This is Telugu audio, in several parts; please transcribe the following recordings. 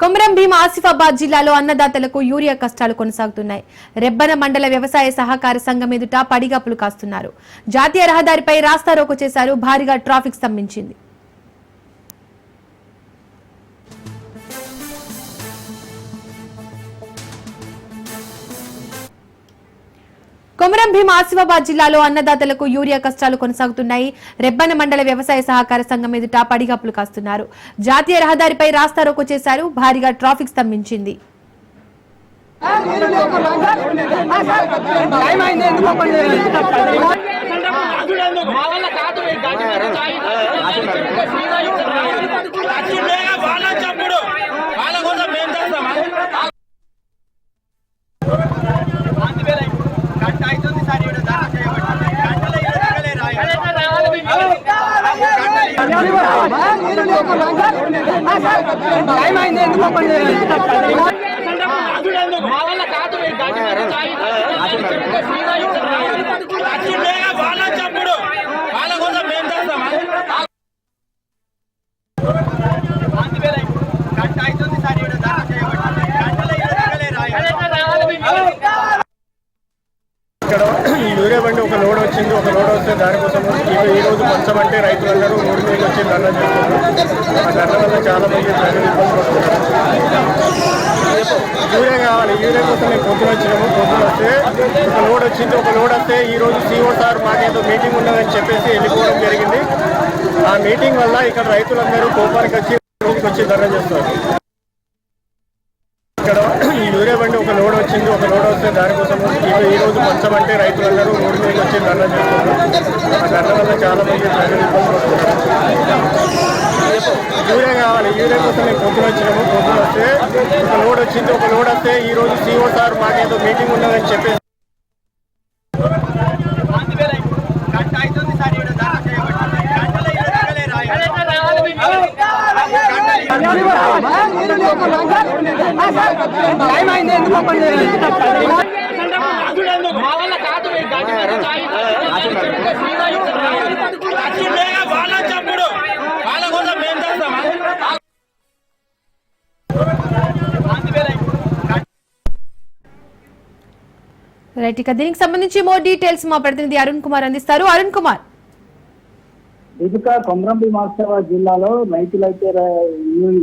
కొమరం భీం ఆసిఫాబాద్ జిల్లాలో అన్నదాతలకు యూరియా కష్టాలు కొనసాగుతున్నాయి. రెబ్బన మండల వ్యవసాయ సహకార సంఘం ఎదుట పడిగాపులు కాస్తున్నారు. జాతీయ రహదారిపై రాస్తారోకు చేశారు భారీగా ట్రాఫిక్ స్తంభించింది. కొమరం భీం ఆసిఫాబాద్ జిల్లాలో అన్నదాతలకు యూరియా కష్టాలు కొనసాగుతున్నాయి రెబ్బన మండల వ్యవసాయ సహకార సంఘం ఎదుట పడిగాపులు కాస్తున్నారు జాతీయ రహదారిపై రాస్తారోకో చేశారు భారీగా ట్రాఫిక్ స్తంభించింది వాళ్ళ చప్పుడు వాళ్ళ కోసం మేము చేస్తామా గంట అవుతుంది సార్ ఈడ ధర్నా చేయబట్టి గంటలో ఈడ దిగలే రాయి. వచ్చిండేగా వాళ్ళ చప్పుడు వాళ్ళ కోసం మేము చేస్తామా గంట అవుతుంది సార్ ఈడ ధర్నా చేయబట్టి గంటలో ఈడ దిగలే రాయి. ఇక్కడ బండి ఒక లోడ్ వచ్చింది. ఒక లోడ్ వస్తే దానికోసం ఈ- ఈ రోజు పంచమంటే రైతులందరూ రోడ్డు మీద వచ్చి ధర్నా చేస్తున్నారు. ఆ ధర్నా వల్ల చాలా మంది ప్రజలు ఇబ్బంది పడుతున్నారు. యూరియా కావాలి. యూరియా కోసం మేము పొద్దున వచ్చినాము. పొద్దున వస్తే ఒక లోడ్ వచ్చింది. ఒక లోడ్ వస్తే ఈ రోజు సీఓ సార్ మాకేదో మీటింగ్ ఉన్నదని చెప్పేసి వెళ్ళిపోవడం జరిగింది. ఆ మీటింగ్ వల్ల ఇక్కడ రైతులందరూ కోపానికి వచ్చి రోజుకి వచ్చి ధర్నా చేస్తున్నారు. ఇక్కడ ఈ యూరియా బండి ఒక లోడ్ వచ్చింది. ఒక లోడ్ వస్తే దానికోసం ఈ- ఈ రోజు పంచమంటే రైతులందరూ మూడు మీద వచ్చి ధర్నా చేస్తున్నారు. ఆ ధర్నా వల్ల చాలా మంది ప్రజలు ఇబ్బంది పడుతున్నారు. యూరియా కావాలి యూరియా కోసం మేము పొద్దున వచ్చినాము. పొద్దున వస్తే ఒక లోడ్ వచ్చింది ఒక లోడ్ వస్తే ఈ రోజు సీఓ సార్ మాకేదో మీటింగ్ ఉన్నదని చెప్పేసి వాళ్ళ చప్పుడు వాళ్ళ కోసం మేము చేస్తామా రైట్ ఇక దీనికి సంబంధించి మోర్ డీటెయిల్స్ మా ప్రతినిధి అరుణ్ కుమార్ అందిస్తారు. అరుణ్ కుమార్. ఇటుక కొమరంబి మహోత్సవ జిల్లాలో రైతులైతే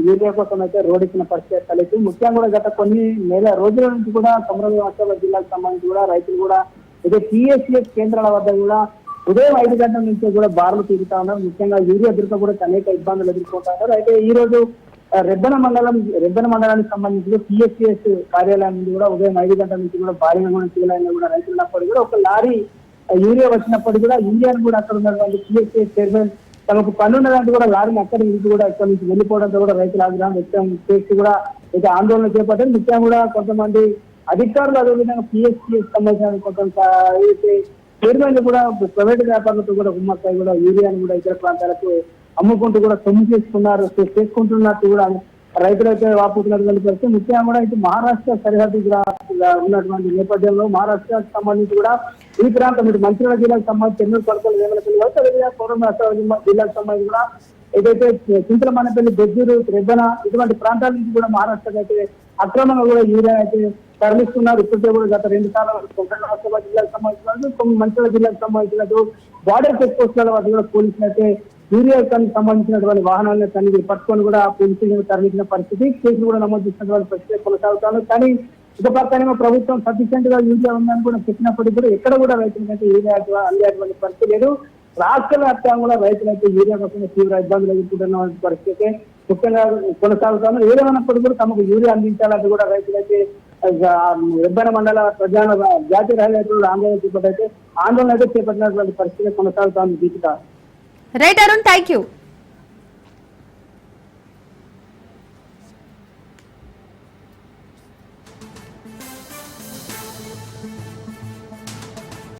యూరియా కోసం అయితే రోడ్ పరిస్థితి కలిసి ముఖ్యంగా కూడా గత కొన్ని నెల రోజుల నుంచి కూడా కొమరంబి మహోత్సవ జిల్లాకు సంబంధించి కూడా రైతులు కూడా ఇదే టీఎస్ఎస్ కేంద్రాల వద్ద కూడా ఉదయం ఐదు గంటల నుంచి కూడా బారులు తీరుతా ఉన్నారు. ముఖ్యంగా యూరియా దొరక కూడా అనేక ఇబ్బందులు ఎదుర్కొంటా ఉన్నారు. అయితే ఈ రోజు రెబ్బన మండలం రెబ్బన మండలానికి సంబంధించి టీఎస్ఎస్ కార్యాలయం నుండి కూడా ఉదయం ఐదు గంటల నుంచి కూడా భారీ కూడా కూడా రైతులు కూడా ఒక లారీ యూరియా వచ్చినప్పుడు కూడా ఇండియాను కూడా అక్కడ ఉన్నటువంటి సిఎస్ఏ చైర్మన్ తమకు పన్నున్నదంటే కూడా లారీని అక్కడ నుంచి కూడా ఇక్కడ నుంచి వెళ్ళిపోవడంతో కూడా రైతుల ఆగ్రహం వ్యక్తం చేసి కూడా అయితే ఆందోళన చేపట్టారు. ముఖ్యంగా కూడా కొంతమంది అధికారులు అదేవిధంగా పిఎస్సిఎస్ సంబంధించిన కొంత అయితే చైర్మన్ కూడా ప్రైవేట్ వ్యాపారులతో కూడా ఉమ్మక్కై కూడా యూరియాను కూడా ఇతర ప్రాంతాలకు అమ్ముకుంటూ కూడా సొమ్ము చేసుకున్నారు చేసుకుంటున్నట్టు కూడా రైతులైతే వాపుతున్నటువంటి పరిస్థితి ముఖ్యంగా కూడా ఇటు మహారాష్ట్ర సరిహద్దు ఉన్నటువంటి నేపథ్యంలో మహారాష్ట్రకు సంబంధించి కూడా ఈ ప్రాంతం ఇటు మంచిర్యాల జిల్లాకు సంబంధించి చెన్నూరు కొడకలు వేమలపల్లి అదేవిధంగా పూర్వం జిల్లాకు సంబంధించి కూడా ఏదైతే చింతలమానపల్లి బెజ్జూరు రెబ్బన ఇటువంటి ప్రాంతాల నుంచి కూడా మహారాష్ట్రకు అయితే అక్రమంగా కూడా యూరియా అయితే తరలిస్తున్నారు. ఇప్పటికే కూడా గత రెండు సార్లు కొంకణ జిల్లాకు సంబంధించిన మంచిర్యాల జిల్లాకు సంబంధించినట్టు బార్డర్ చెక్ పోస్టుల వాటి కూడా పోలీసులు అయితే యూరియా సంబంధించినటువంటి వాహనాలను తనిఖీ పట్టుకొని కూడా పోలీసులు తరలించిన పరిస్థితి. కేసులు కూడా నమోదు చేసినటువంటి పరిస్థితి కొనసాగుతాను కానీ ఒక పక్కనేమో ప్రభుత్వం సఫిషియెంట్గా యూరియా ఉందని కూడా చెప్పినప్పటికీ కూడా ఎక్కడ కూడా రైతులకైతే యూరియా అందేటువంటి పరిస్థితి లేదు. రాష్ట్ర వ్యాప్తంగా కూడా రైతులైతే యూరియా కోసం తీవ్ర ఇబ్బందులు ఎదుర్కొంటున్న పరిస్థితి ముఖ్యంగా కొనసాగుతాను ఏదేమైనప్పటికీ కూడా తమకు యూరియా అందించాలంటే కూడా రైతులైతే విభజన మండల ప్రధాన జాతీయ రహదారులు ఆందోళన చేపట్టయితే ఆందోళన అయితే చేపట్టినటువంటి పరిస్థితి కొనసాగుతాను Deepika right Arun thank you